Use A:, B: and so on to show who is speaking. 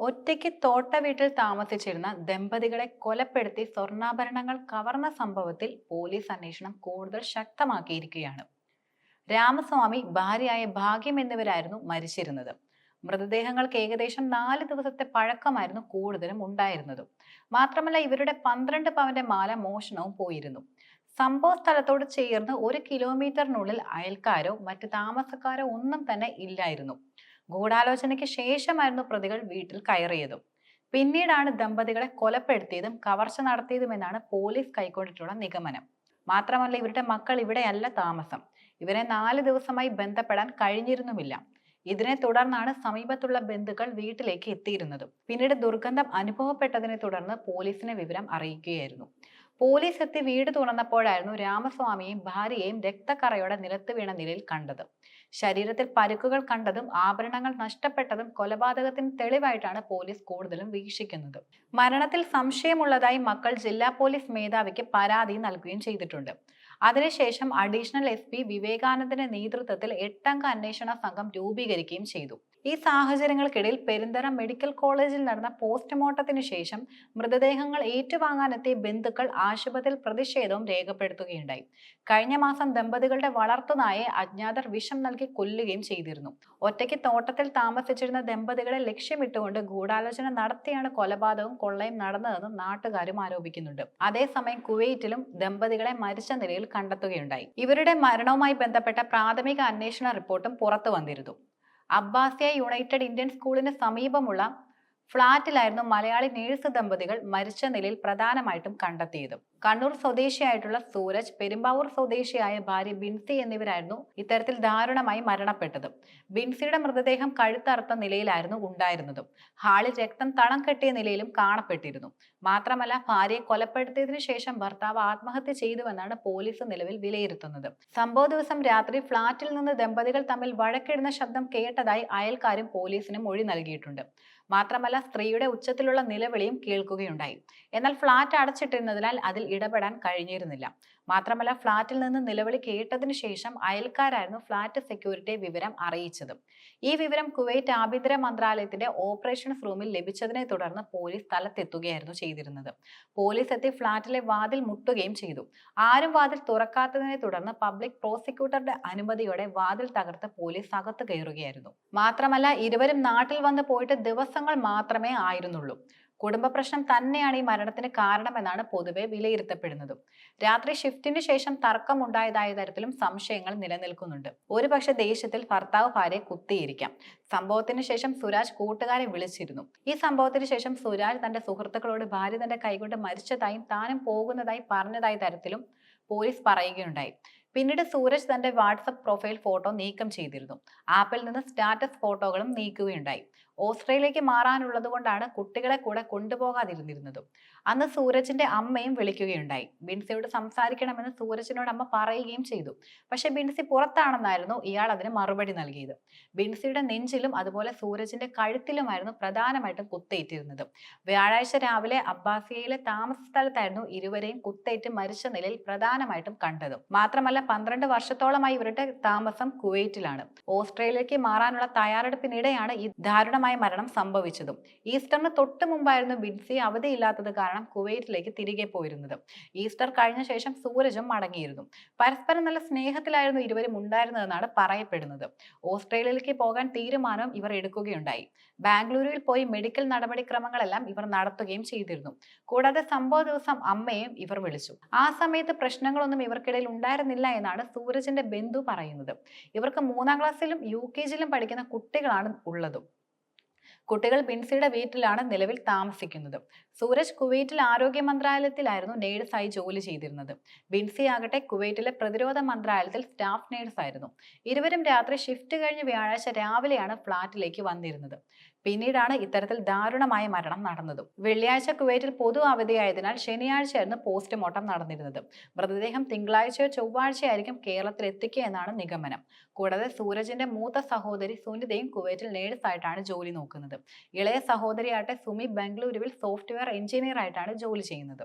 A: ഒറ്റയ്ക്ക് തോട്ട വീട്ടിൽ താമസിച്ചിരുന്ന ദമ്പതികളെ കൊലപ്പെടുത്തി സ്വർണാഭരണങ്ങൾ കവർന്ന സംഭവത്തിൽ പോലീസ് അന്വേഷണം കൂടുതൽ ശക്തമാക്കിയിരിക്കുകയാണ്. രാമസ്വാമി ഭാര്യയായ ഭാഗ്യം എന്നിവരായിരുന്നു മരിച്ചിരുന്നത്. മൃതദേഹങ്ങൾക്ക് ഏകദേശം നാല് ദിവസത്തെ പഴക്കമായിരുന്നു കൂടുതലും ഉണ്ടായിരുന്നത്. മാത്രമല്ല ഇവരുടെ പന്ത്രണ്ട് പവന്റെ മാല മോഷണവും പോയിരുന്നു. സംഭവ സ്ഥലത്തോട് ചേർന്ന് ഒരു കിലോമീറ്ററിനുള്ളിൽ അയൽക്കാരോ മറ്റ് താമസക്കാരോ ഒന്നും തന്നെ ഇല്ലായിരുന്നു. ഗൂഢാലോചനയ്ക്ക് ശേഷമായിരുന്നു പ്രതികൾ വീട്ടിൽ കയറിയതും. പിന്നീടാണ് ദമ്പതികളെ കൊലപ്പെടുത്തിയതും കവർച്ച നടത്തിയതുമെന്നാണ് പോലീസ് കൈക്കൊണ്ടിട്ടുള്ള നിഗമനം. മാത്രമല്ല ഇവരുടെ മക്കൾ ഇവിടെയല്ല താമസം. ഇവരെ നാല് ദിവസമായി ബന്ധപ്പെടാൻ കഴിഞ്ഞിരുന്നുമില്ല. ഇതിനെ തുടർന്നാണ് സമീപത്തുള്ള ബന്ധുക്കൾ വീട്ടിലേക്ക് എത്തിയിരുന്നത്. പിന്നീട് ദുർഗന്ധം അനുഭവപ്പെട്ടതിനെ തുടർന്ന് പോലീസിനെ വിവരം അറിയിക്കുകയായിരുന്നു. പോലീസ് എത്തി വീട് തുറന്നപ്പോഴായിരുന്നു രാമസ്വാമിയെയും ഭാര്യയെയും രക്തക്കറയോടെ നിലത്ത് വീണ നിലയിൽ കണ്ടത്. ശരീരത്തിൽ പരുക്കുകൾ കണ്ടതും ആഭരണങ്ങൾ നഷ്ടപ്പെട്ടതും കൊലപാതകത്തിന് തെളിവായിട്ടാണ് പോലീസ് കൂടുതലും വീക്ഷിക്കുന്നത്. മരണത്തിൽ സംശയമുള്ളതായി മക്കൾ ജില്ലാ പോലീസ് മേധാവിക്ക് പരാതി നൽകുകയും ചെയ്തിട്ടുണ്ട്. അതിനുശേഷം അഡീഷണൽ എസ് പി വിവേകാനന്ദന്റെ നേതൃത്വത്തിൽ എട്ടംഗ അന്വേഷണ സംഘം രൂപീകരിക്കുകയും ചെയ്തു. ഈ സാഹചര്യങ്ങൾക്കിടയിൽ പെരിന്തരം മെഡിക്കൽ കോളേജിൽ നടന്ന പോസ്റ്റ്മോർട്ടത്തിന് ശേഷം മൃതദേഹങ്ങൾ ഏറ്റുവാങ്ങാനെത്തിയ ബന്ധുക്കൾ ആശുപത്രിയിൽ പ്രതിഷേധവും രേഖപ്പെടുത്തുകയുണ്ടായി. കഴിഞ്ഞ മാസം ദമ്പതികളുടെ വളർത്തുനായെ അജ്ഞാതർ വിഷം നൽകി കൊല്ലുകയും ചെയ്തിരുന്നു. ഒറ്റയ്ക്ക് തോട്ടത്തിൽ താമസിച്ചിരുന്ന ദമ്പതികളെ ലക്ഷ്യമിട്ടുകൊണ്ട് ഗൂഢാലോചന നടത്തിയാണ് കൊലപാതകവും കൊള്ളയും നടന്നതെന്ന് നാട്ടുകാരും ആരോപിക്കുന്നുണ്ട്. അതേസമയം കുവൈറ്റിലും ദമ്പതികളെ മരിച്ച നിലയിൽ കണ്ടെത്തുകയുണ്ടായി. ഇവരുടെ മരണവുമായി ബന്ധപ്പെട്ട പ്രാഥമിക അന്വേഷണ റിപ്പോർട്ടും പുറത്തു വന്നിരുന്നു. അബ്ബാസിയ യുണൈറ്റഡ് ഇന്ത്യൻ സ്കൂളിന് സമീപമുള്ള ഫ്ളാറ്റിലായിരുന്നു മലയാളി നേഴ്സ് ദമ്പതികൾ മരിച്ച നിലയിൽ പ്രധാനമായിട്ടും കണ്ടെത്തിയത്. കണ്ണൂർ സ്വദേശിയായിട്ടുള്ള സൂരജ് പെരുമ്പാവൂർ സ്വദേശിയായ ഭാര്യ ബിൻസി എന്നിവരായിരുന്നു ഇത്തരത്തിൽ ദാരുണമായി മരണപ്പെട്ടത്. ബിൻസിയുടെ മൃതദേഹം കഴുത്തറുത്ത നിലയിലായിരുന്നു ഉണ്ടായിരുന്നതും. ഹാളിൽ രക്തം തളം കെട്ടിയ നിലയിലും കാണപ്പെട്ടിരുന്നു. മാത്രമല്ല ഭാര്യയെ കൊലപ്പെടുത്തിയതിനു ശേഷം ഭർത്താവ് ആത്മഹത്യ ചെയ്തുവെന്നാണ് പോലീസ് നിലവിൽ വിലയിരുത്തുന്നത്. സംഭവ ദിവസം രാത്രി ഫ്ളാറ്റിൽ നിന്ന് ദമ്പതികൾ തമ്മിൽ വഴക്കിടുന്ന ശബ്ദം കേട്ടതായി അയൽക്കാരും പോലീസിന് മൊഴി നൽകിയിട്ടുണ്ട്. മാത്രമല്ല സ്ത്രീയുടെ ഉച്ചത്തിലുള്ള നിലവിളിയും കേൾക്കുകയുണ്ടായി. എന്നാൽ ഫ്ളാറ്റ് അടച്ചിട്ടിരുന്നതിനാൽ അതിൽ ഇടപെടാൻ കഴിഞ്ഞിരുന്നില്ല. മാത്രമല്ല ഫ്ളാറ്റിൽ നിന്ന് നിലവിളി കേട്ടതിനു ശേഷം അയൽക്കാരായിരുന്നു ഫ്ളാറ്റ് സെക്യൂരിറ്റി വിവരം അറിയിച്ചത്. ഈ വിവരം കുവൈറ്റ് ആഭ്യന്തര മന്ത്രാലയത്തിന്റെ ഓപ്പറേഷൻസ് റൂമിൽ ലഭിച്ചതിനെ തുടർന്ന് പോലീസ് സ്ഥലത്തെത്തുകയായിരുന്നു ചെയ്തിരുന്നത്. പോലീസ് എത്തി ഫ്ളാറ്റിലെ വാതിൽ മുട്ടുകയും ചെയ്തു. ആരും വാതിൽ തുറക്കാത്തതിനെ തുടർന്ന് പബ്ലിക് പ്രോസിക്യൂട്ടറുടെ അനുമതിയോടെ വാതിൽ തകർത്ത് പോലീസ് അകത്ത് കയറുകയായിരുന്നു. മാത്രമല്ല ഇരുവരും നാട്ടിൽ വന്ന് പോയിട്ട് ദിവസങ്ങൾ മാത്രമേ ആയിരുന്നുള്ളൂ. കുടുംബ പ്രശ്നം തന്നെയാണ് ഈ മരണത്തിന് കാരണമെന്നാണ് പൊതുവെ വിലയിരുത്തപ്പെടുന്നത്. രാത്രി ഷിഫ്റ്റിന് ശേഷം തർക്കമുണ്ടായതായ തരത്തിലും സംശയങ്ങൾ നിലനിൽക്കുന്നുണ്ട്. ഒരുപക്ഷെ ദേഷ്യത്തിൽ ഭർത്താവ് ഭാര്യയെ കുത്തിയിരിക്കാം. സംഭവത്തിന് ശേഷം സുരാജ് കൂട്ടുകാരെ വിളിച്ചിരുന്നു. ഈ സംഭവത്തിന് ശേഷം സുരാജ് തന്റെ സുഹൃത്തുക്കളോട് ഭാര്യ തന്റെ കൈകൊണ്ട് മരിച്ചതായും താനും പോകുന്നതായി പറഞ്ഞതായ തരത്തിലും പോലീസ് പറയുകയുണ്ടായി. പിന്നീട് സൂരജ് തന്റെ വാട്സപ്പ് പ്രൊഫൈൽ ഫോട്ടോ നീക്കം ചെയ്തിരുന്നു. ആപ്പിൽ നിന്ന് സ്റ്റാറ്റസ് ഫോട്ടോകളും നീക്കുകയുണ്ടായി. ഓസ്ട്രേലിയക്ക് മാറാനുള്ളത് കൊണ്ടാണ് കുട്ടികളെ കൂടെ കൊണ്ടുപോകാതിരുന്നിരുന്നത്. അന്ന് സൂരജിന്റെ അമ്മയും വിളിക്കുകയുണ്ടായി. ബിൻസിയോട് സംസാരിക്കണമെന്ന് സൂരജിനോട് അമ്മ പറയുകയും ചെയ്തു. പക്ഷെ ബിൻസി പുറത്താണെന്നായിരുന്നു ഇയാൾ അതിന് മറുപടി നൽകിയത്. ബിൻസിയുടെ നെഞ്ചിലും അതുപോലെ സൂരജിന്റെ കഴുത്തിലുമായിരുന്നു പ്രധാനമായിട്ടും കുത്തേറ്റിരുന്നത്. വ്യാഴാഴ്ച രാവിലെ അബ്ബാസിയയിലെ താമസ സ്ഥലത്തായിരുന്നു ഇരുവരെയും കുത്തേറ്റ് മരിച്ച നിലയിൽ പ്രധാനമായിട്ടും കണ്ടത്. മാത്രമല്ല പന്ത്രണ്ട് വർഷത്തോളമായി ഇവരുടെ താമസം കുവൈറ്റിലാണ്. ഓസ്ട്രേലിയക്ക് മാറാനുള്ള തയ്യാറെടുപ്പിനിടെയാണ് ഈ ദാരുണമായ മരണം സംഭവിച്ചതും. ഈസ്റ്ററിന് തൊട്ട് മുമ്പായിരുന്നു ബിൻസി അവധിയില്ലാത്തത് കാരണം കുവൈറ്റിലേക്ക് തിരികെ പോയിരുന്നത്. ഈസ്റ്റർ കഴിഞ്ഞ ശേഷം സൂരജും മടങ്ങിയിരുന്നു. പരസ്പരം നല്ല സ്നേഹത്തിലായിരുന്നു ഇരുവരും ഉണ്ടായിരുന്നതെന്നാണ് പറയപ്പെടുന്നത്. ഓസ്ട്രേലിയയിലേക്ക് പോകാൻ തീരുമാനം ഇവർ എടുക്കുകയുണ്ടായി. ബാംഗ്ലൂരിൽ പോയി മെഡിക്കൽ നടപടിക്രമങ്ങളെല്ലാം ഇവർ നടത്തുകയും ചെയ്തിരുന്നു. കൂടാതെ സംഭവ ദിവസം അമ്മയെയും ഇവർ വിളിച്ചു. ആ സമയത്ത് പ്രശ്നങ്ങളൊന്നും ഇവർക്കിടയിൽ ഉണ്ടായിരുന്നില്ല എന്നാണ് സൂരജിന്റെ ബന്ധു പറയുന്നത്. ഇവർക്ക് മൂന്നാം ക്ലാസ്സിലും യു കെ ജിയിലും പഠിക്കുന്ന കുട്ടികളാണ് ഉള്ളതും. കുട്ടികൾ ബിൻസിയുടെ വീട്ടിലാണ് നിലവിൽ താമസിക്കുന്നത്. സൂരജ് കുവൈറ്റിൽ ആരോഗ്യ മന്ത്രാലയത്തിലായിരുന്നു നേഴ്സായി ജോലി ചെയ്തിരുന്നത്. ബിൻസി ആകട്ടെ കുവൈറ്റിലെ പ്രതിരോധ മന്ത്രാലയത്തിൽ സ്റ്റാഫ് നേഴ്സായിരുന്നു. ഇരുവരും രാത്രി ഷിഫ്റ്റ് കഴിഞ്ഞ് വ്യാഴാഴ്ച രാവിലെയാണ് ഫ്ളാറ്റിലേക്ക് വന്നിരുന്നത്. പിന്നീടാണ് ഇത്തരത്തിൽ ദാരുണമായ മരണം നടന്നതും. വെള്ളിയാഴ്ച കുവൈറ്റിൽ പൊതു അവധിയായതിനാൽ ശനിയാഴ്ചയായിരുന്നു പോസ്റ്റ്മോർട്ടം നടന്നിരുന്നത്. മൃതദേഹം തിങ്കളാഴ്ചയോ ചൊവ്വാഴ്ചയായിരിക്കും കേരളത്തിൽ എത്തിക്കുക എന്നാണ് നിഗമനം. കൂടാതെ സൂരജിന്റെ മൂത്ത സഹോദരി സുനിതയും കുവൈറ്റിൽ നേഴ്സായിട്ടാണ് ജോലി നോക്കുന്നത്. ഇളയ സഹോദരിയാട്ടെ സുമി ബംഗളൂരുവിൽ സോഫ്റ്റ്വെയർ എഞ്ചിനീയർ ആയിട്ടാണ് ജോലി ചെയ്യുന്നത്.